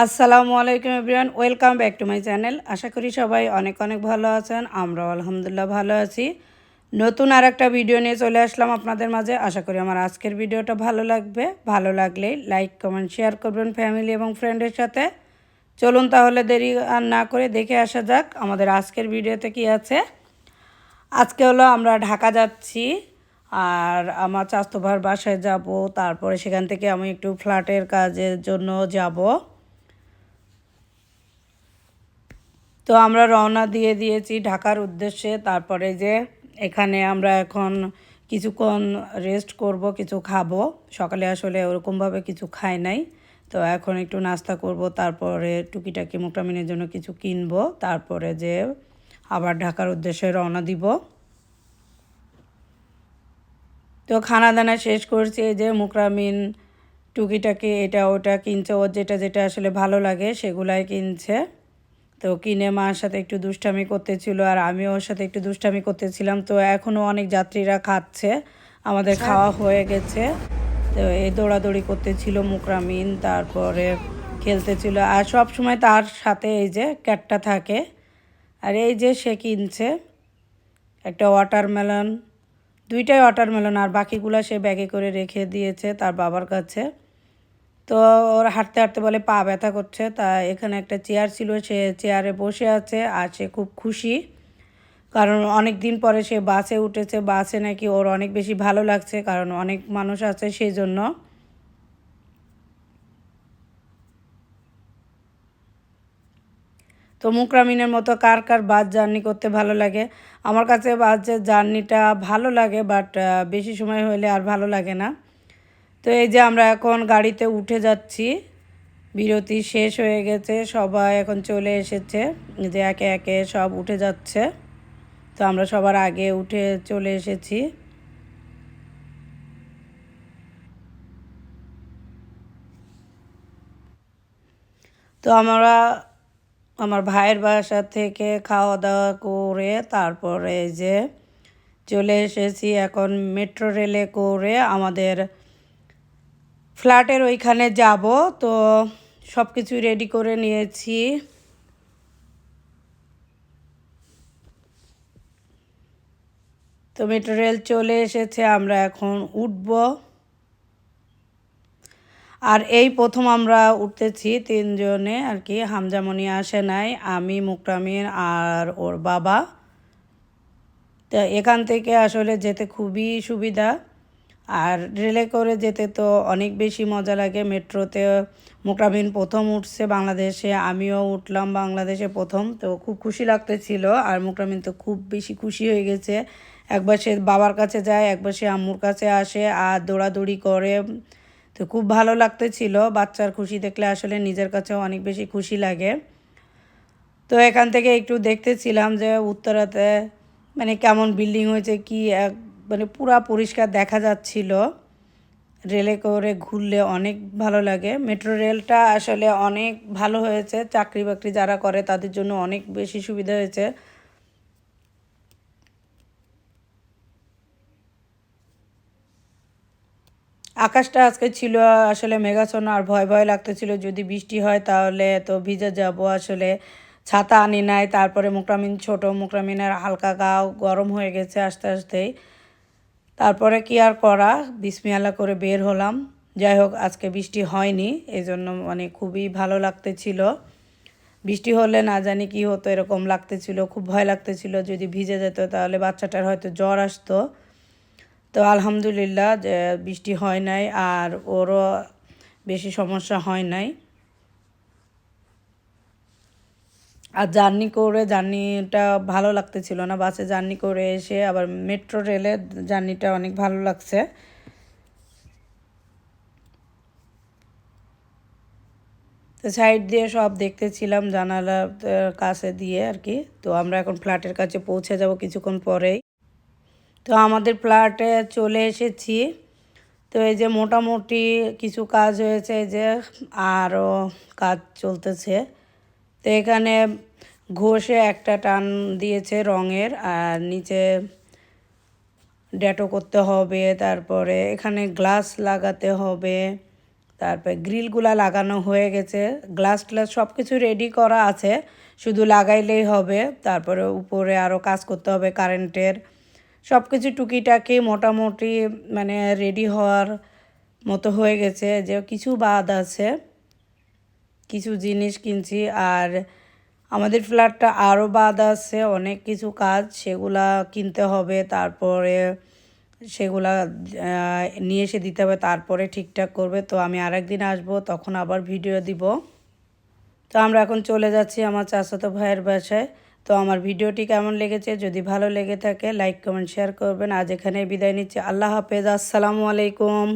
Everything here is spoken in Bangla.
আসসালামু আলাইকুম everyone, welcome back to my channel. আশা করি সবাই অনেক অনেক ভালো আছেন, আমরাও আলহামদুলিল্লাহ ভালো আছি। নতুন আর একটা ভিডিও নিয়ে চলে আসলাম আপনাদের মাঝে। আশা করি আমার আজকের ভিডিওটা ভালো লাগবে। ভালো লাগলে লাইক, কমেন্ট, শেয়ার করবেন ফ্যামিলি এবং ফ্রেন্ডের সাথে। চলুন তাহলে দেরি আর না করে দেখে আসা যাক আমাদের আজকের ভিডিওতে কি আছে। আজকে হলো আমরা ঢাকা যাচ্ছি, আর আমার চাস্তভার বাসায় যাব, তারপরে সেখান থেকে আমি একটু ফ্ল্যাটের কাজের জন্য যাব। তো আমরা রওনা দিয়ে দিয়েছি ঢাকার উদ্দেশ্যে। তারপরে যে এখানে আমরা এখন কিছুক্ষণ রেস্ট করব, কিছু খাব। সকালে আসলে ওরকমভাবে কিছু খাই নাই। তো এখন একটু নাস্তা করব, তারপরে টুকিটাকি মোটামিনের জন্য কিছু কিনবো। তারপরে যে আবার ঢাকার উদ্দেশ্যে রওনা দিব। তো খানা দানা শেষ করছি, এই যে মুকরামিন টুকিটাকি, এটা ওটা কিনছে। ওর যেটা যেটা আসলে ভালো লাগে সেগুলাই কিনছে। তো কিনে মার সাথে একটু দুষ্টামি করতেছিল আর আমিও ওর সাথে একটু দুষ্টামি করতেছিলাম। তো এখনও অনেক যাত্রীরা খাচ্ছে। আমাদের খাওয়া হয়ে গেছে। তো এই দৌড়াদৌড়ি করতেছিল মুকরামিন তারপরে খেলতেছিল। আর সব সময় তার সাথে এই যে ক্যাটটা থাকে। আর এই যে সে কিনছে একটা ওয়াটারমেলন দুইটাই ওয়াটারমেলন আর বাকিগুলো সে ব্যাগে করে রেখে দিয়েছে তার বাবার কাছে। তো ওর হাঁটতে হাঁটতে বলে, পা ব্যথা করছে। তা এখানে একটা চেয়ার ছিল, সে চেয়ারে বসে আছে আর সে খুব খুশি। কারণ অনেক দিন পরে সে বাসে উঠেছে। বাসে নাকি ওর অনেক বেশি ভালো লাগছে, কারণ অনেক মানুষ আছে সেই জন্য তো মুকরামিনের মতো কার কার বাস জার্নি করতে ভালো লাগে? আমার কাছে বাসের জার্নিটা ভালো লাগে, বাট বেশি সময় হলে আর ভালো লাগে না। তো এই যে আমরা এখন গাড়িতে উঠে যাচ্ছি, বিরতি শেষ হয়ে গেছে, সবাই এখন চলে এসেছে, যে একে একে সব উঠে যাচ্ছে, তো আমরা সবার আগে উঠে চলে এসেছি। তো আমরা আমার ভাইয়ের বাসা থেকে খাওয়া দাওয়া করে তারপরে যে চলে এসেছি এখন মেট্রো রেলে করে আমাদের ফ্ল্যাটের ওইখানে যাব, তো সব কিছু রেডি করে নিয়েছি। তো মেট্রো রেল চলে এসেছে, আমরা এখন উঠব। আর এই প্রথম আমরা উঠতেছি তিনজনে, আর কি, হামজামনি আসে নাই, আমি মুক্তামিন আর ওর বাবা। তো এখান থেকে আসলে যেতে খুবই সুবিধা। আর রেলে করে যেতে তো অনেক বেশি মজা লাগে। মেট্রোতে মোকাবিন প্রথম উঠছে বাংলাদেশে, আমিও উঠলাম বাংলাদেশে প্রথম, তো খুব খুশি লাগতেছিল। আর মোকাবিন তো খুব বেশি খুশি হয়ে গেছে। একবার সে বাবার কাছে যায়, একবার সে আম্মুর কাছে আসে আর দৌড়াদৌড়ি করে। তো খুব ভালো লাগতেছিল, বাচ্চার খুশি দেখলে আসলে নিজের কাছেও অনেক বেশি খুশি লাগে। তো এখান থেকে একটু দেখতেছিলাম যে উত্তরাতে মানে কেমন বিল্ডিং হয়েছে, কি এক মানে পুরা পরিষ্কার দেখা যাচ্ছিল। রেলে করে ঘুরলে অনেক ভালো লাগে। মেট্রো রেলটা আসলে অনেক ভালো হয়েছে। চাকরি বাকরি যারা করে তাদের জন্য অনেক বেশি সুবিধা হয়েছে। আকাশটা আজকে ছিল আসলে মেঘাচ্ছন্ন আর ভয় ভয় লাগতেছিল। যদি বৃষ্টি হয় তাহলে তো ভিজে যাব আসলে। ছাতা আনি নাই, তারপরে মুকরামিন ছোট, মুকরামিনের হালকা গাও গরম হয়ে গেছে আস্তে আস্তেই। তারপরে কি আর করা? বিসমিয়ালা করে বের হলাম। যাই হোক, আজকে বৃষ্টি হয়নি এই জন্য মানে খুবই ভালো লাগতেছিল। বৃষ্টি হলে না জানি কি হতো, এরকম লাগতেছিল, খুব ভয় লাগতেছিল। যদি ভিজে যেত তাহলে বাচ্চাটার হয়তো জ্বর আসতো। তো আলহামদুলিল্লাহ বৃষ্টি হয় নাই, আর ওরও বেশি সমস্যা হয় নাই। আর জার্নি করে জার্নিটা ভালো লাগতেছিল না, বাসে জার্নি করে এসে আবার মেট্রো রেলে জার্নিটা অনেক ভালো লাগছে। তো সাইড দিয়ে সব দেখতেছিলাম জানালার কাছে দিয়ে আর কি। তো আমরা এখন ফ্ল্যাটের কাছে পৌঁছে যাব কিছুক্ষণ পরেই। তো আমাদের ফ্ল্যাটে চলে এসেছি। তো এই যে মোটামুটি কিছু কাজ হয়েছে যে, আরও কাজ চলতেছে। তো এখানে ঘষে একটা টান দিয়েছে রঙের, আর নিচে ডেটো করতে হবে, তারপরে এখানে গ্লাস লাগাতে হবে, তারপরে গ্রিলগুলা লাগানো হয়ে গেছে, গ্লাস ট্লাস সব কিছু রেডি করা আছে, শুধু লাগাইলেই হবে, তারপরে উপরে আরও কাজ করতে হবে কারেন্টের সব কিছু টুকিটাকি মোটামুটি মানে রেডি হওয়ার মতো হয়ে গেছে, যে কিছু বাদ আছে। কিছু জিনিস কিনছি আর আমাদের ফ্ল্যাটটা আরও বাদ আছে, অনেক কিছু কাজ সেগুলা কিনতে হবে, তারপরে সেগুলা নিয়ে এসে দিতে হবে, তারপরে ঠিকঠাক করবে। তো আমি আরেকদিন আসব, তখন আবার ভিডিও দিব। তো আমরা এখন চলে যাচ্ছি আমার চাচাতো ভাইয়ের বাসায়। তো আমার ভিডিওটি কেমন লেগেছে, যদি ভালো লেগে থাকে, লাইক, কমেন্ট, শেয়ার করবেন। আজ এখানে বিদায় নিচ্ছি। আল্লাহ হাফেজ, আসসালামু আলাইকুম।